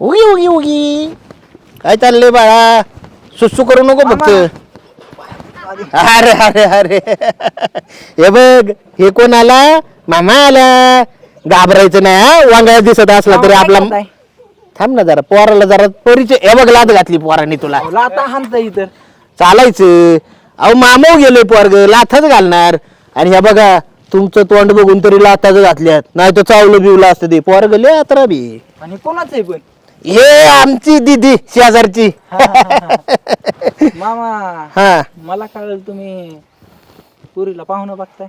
उगी उगी उगी. काय चाललंय बाळा? सुसू करू नको फक्त. अरे अरे अरे. हे बघ हे कोण आला? मामा आला. घाबरायचं नाही हा? वांगळा दिसत असला तरी आपला थांब ना जरा पोराला जरा परिचय हे बघ लाद घातली पोरांनी तुला. लाता हाणता इथं चालायचं. अहो मामो गेलोय पोरग लाथच घालणार. आणि ह्या बघा तुमचं तोंड बघून तरी लाथाच घातल्यात. नाही तर चावलं बिवलं असतं ते. पोरग लय अतरा बी आणि कोणाच आहे पण? हे आमची दिदी शेजारची. मामा हा. मला कळलं तुम्ही पुरीला पाहुणं बघताय.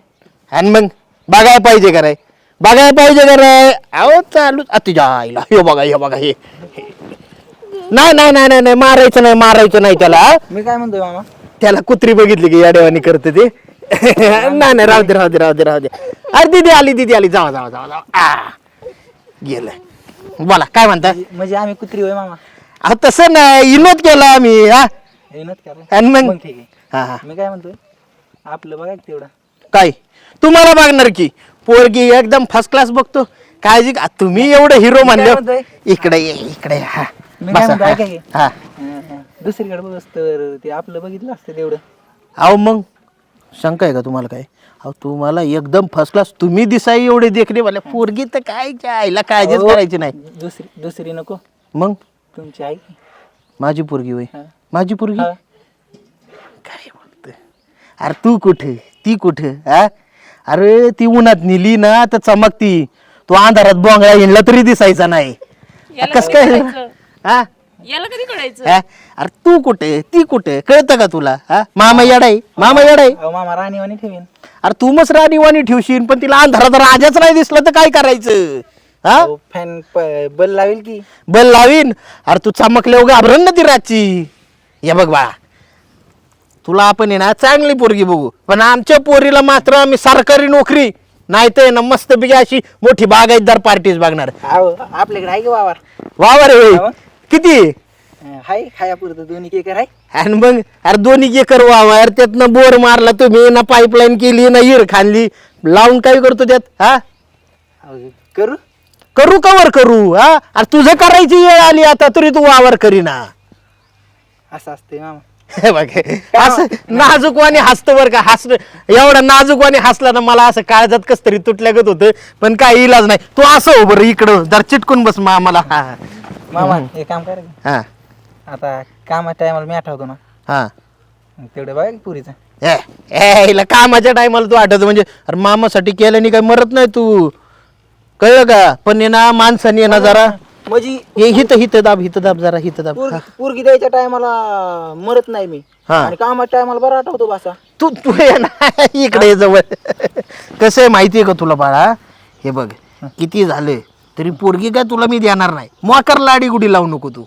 आणि मग बघायला पाहिजे कराय बघायला पाहिजे कराय अहो चालू तुझ्या आईला. हे बघा हे बघा हे. नाही नाही नाही नाही नाही मारायचं नाही मारायचं नाही त्याला. मी काय म्हणतोय मामा? त्याला कुत्री बघितली की याडेवानी करते ते. नाही नाही राहू दे राहू दे राहू दे राहू दे. अरे दिदी आली दिदी आली. जावा जावा जावा जावा. आ. गेलं. बोला काय म्हणता म्हणजे आम्ही कुत्री होय मामा. अहो तसं नाही विनोद केला आम्ही हा. हे नच करा आणि मग मग ठीक आहे. हा हा. मी काय म्हणतोय? आपलं बघा की तेवढं. काय? तुम्हाला बघणार की पोरगी एकदम फर्स्ट क्लास बघतो. काळजी का तुम्ही एवढं हिरो म्हणले म्हणतोय? इकडे ये इकडे ये, हा. मी काय बसा, म्हणतो ऐका. हा. हं, हं. दुसरीकडे बघ तर ते आपलं बघितलं असतं तेवढं. अहो मग? शंका आहे का तुम्हाला काय अहो तुम्हाला एकदम फर्स्ट क्लास तुम्ही दिसाई एवढे देखणे मला पोरगी तर काय आईला काळजीच अहो, करायची नाही. दुसरी दुसरी नको. मग? तुमची आई. माझी पोरगी होय. हा. माझी पोरगी? हा. काय बोलतोय? अरे तू कुठे? ती कुठे? हा? अरे ती उन्हात नेली ना तर चमकती. तो अंधारात बोंगळा हिंडला तरी दिसायचा नाही. याला कस कधी काय? कळायचं? हा? याला कधी कळायचं हा? अरे तू कुठे? ती कुठे? कळतं का तुला? हा? मामा येडाई मामा येडाई. अहो मामा राणीवाणी ठेवीन. अरे तू मस्त राणीवाणी ठेवशील पण तिला अंधारात राजाच नाही दिसला तर काय करायचं? हा? फॅन बल लावेल की. बल लावीन? अरे तू चमकले उगा घाबरण ना ती रातची. हे बघ बाळा तुला आपण आहे ना चांगली पोरगी बघू. पण आमच्या पोरीला मात्र आम्ही सरकारी नोकरी. नाही तर ना मस्त अशी मोठी बागायतदार पार्टीज बघणार. अहो आपल्याकडे आहे की वावर? वावर आहे. होय. किती? हाय खायापुरतं दोन्ही एकर आहे आणि मग अरे दोन्ही एकर वावर त्यातनं बोर मारला तुम्ही ना पाईपलाईन केली ना हिर खांदली लावून काय करतो त्यात हा? अहो, करू? करू कवर करू हा? अरे तुझं करायची वेळ आली आता तरी तू वावर करीना. असं असते मामा. हे बघ असं नाजूकवाणी हसतं बरं का हसणं एवढा नाजूकवाणी हसला ना मला असं काळजात कस तरी तुटल्यागत होतं पण काही इलाज नाही. तू असं हो बरं इकडं जर चिटकून बस मा मला. हा मामा हे काम करा. हा. आता कामाच्या टायमाला मी आठवतो ना. हा. मग तेवढं बघा की पुरीचं. ए, ए, हिला कामाच्या टायमाला तू आठवतो म्हणजे अरे मामासाठी केल्याने काही मरत नाही तू. कळलं का? पण ये ना माणसाने ये ना जरा. म्हणजे हित हित दाब हित दाब जरा हित दाब. पोर-. पोरगी द्यायच्या टायमाला मरत नाही मी. हा. आणि कामाच्या टायमाला बरं आठवतो बसा. तू तू ये ना इकडे ये जवळ. कसं आहे माहिती आहे का तुला बाळा? हे बघ किती झाले तरी पोरगी काय तुला मी देणार नाही. मोकर लाडी गुडी लावू नको तू.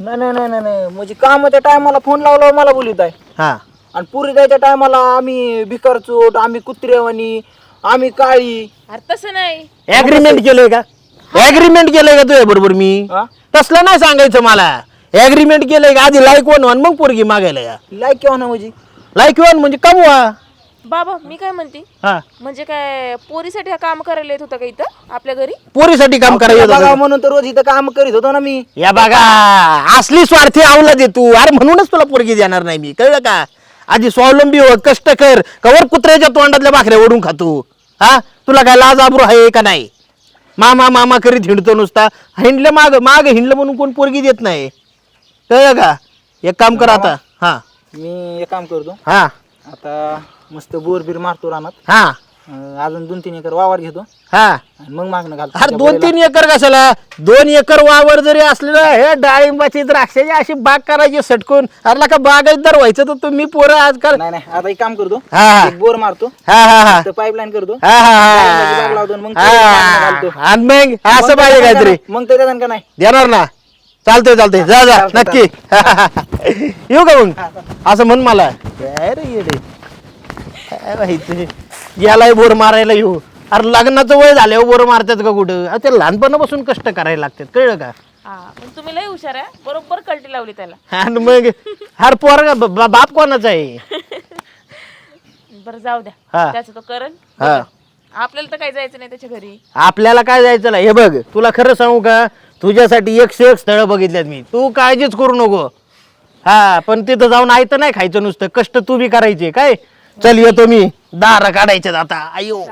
नाही नाही नाही नाही, नाही. म्हणजे कामाच्या टायमाला फोन लावला मला बोलत आहे हा. आणि पुरी द्यायच्या टायमाला आम्ही भिकार चोट आम्ही कुत्रेवानी आम्ही काळी. अरे तसं नाही. ऍग्रीमेंट केलंय का? ऍग्रीमेंट केलंय का तुझ्या बरोबर मी? हा? तसलं नाही सांगायचं मला. ऍग्रीमेंट केलंय का? आधी लाईक वन वन मग पोरगी मागायला या. लाईक किंवा ना म्हणजे? लाईक वन म्हणजे कमवा. बाबा मी काय म्हणते? हा. म्हणजे काय पोरीसाठी हा काम करायला येत होता का इथं आपल्या घरी? पोरीसाठी काम बघा होतं. म्हणून तर रोज इथं काम करीत होतो ना मी. या बघा असली स्वार्थी आवला दे तू. अरे म्हणूनच तुला पोरगी देणार नाही मी. कळलं का? आधी स्वावलंबी हो कष्ट कर. कवर कुत्र्याच्या तोंडातल्या भाकऱ्या ओढून खातो हा? तुला काय लाज आबरू आहे का नाही? मामा मामा करीत हिंडतो नुसता. हिंडलं माग माग हिंडलं म्हणून कोण पोरगी देत नाही. कळलं का? एक काम कर आता. हा. मी एक काम करतो. हा. आता मस्त बोर बीर मारतो रानात. हा. अं, अजून दोन तीन एकर वावर घेतो. हा. आणि मग मागणं घालतो अरे दोन तीन एकर कशाला? दोन एकर वावर जरी असलेलं हे डाळिंबाची द्राक्षाची अशी बाग करायची सटकून. अरे का बागायतदार व्हायचं तर तुम्ही पोरं आजकाल नाही नाही आता एक काम करतो. हा हा. एक बोर मारतो. हा हा हा. पाईपलाईन करतो. हा हा लावतो आणि मग पुढे मागणं घालतो. हा. आणि मग असं मग पाहिजे काहीतरी? मग ते का नाही देणार ना. चालतंय चालतंय. जा जा. नक्की. येऊ का मग? असं म्हण मला. काय रे येडे. काय माहिती? यालाही बोर मारायला येऊ. अरे लग्नाचं वय झाल्यावर बोर मारतात का कुठं? अरे ते लहानपणापासून कष्ट करायला लागतात कळलं का? हा पण तुम्ही लय हुशार आहे बरोबर कल्टी लावली त्याला. आणि मग हर पोरगा ब- ब- बाप कोणाचा आहे? बरं जाऊ हा. द्या त्याचं तो करण. हा. आपल्याला तर काही जायचं नाही त्याच्या घरी. आपल्याला काय जायचं नाही? हे बघ तुला खरं सांगू का? तुझ्यासाठी एकशे एक स्थळं बघितल्यात मी. तू काळजीच करू नको. हा पण तिथं जाऊन आयत नाही खायचं नुसतं. कष्ट तू बी करायचे. काय? चल येतो मी. दार काढायचे आता. आयो.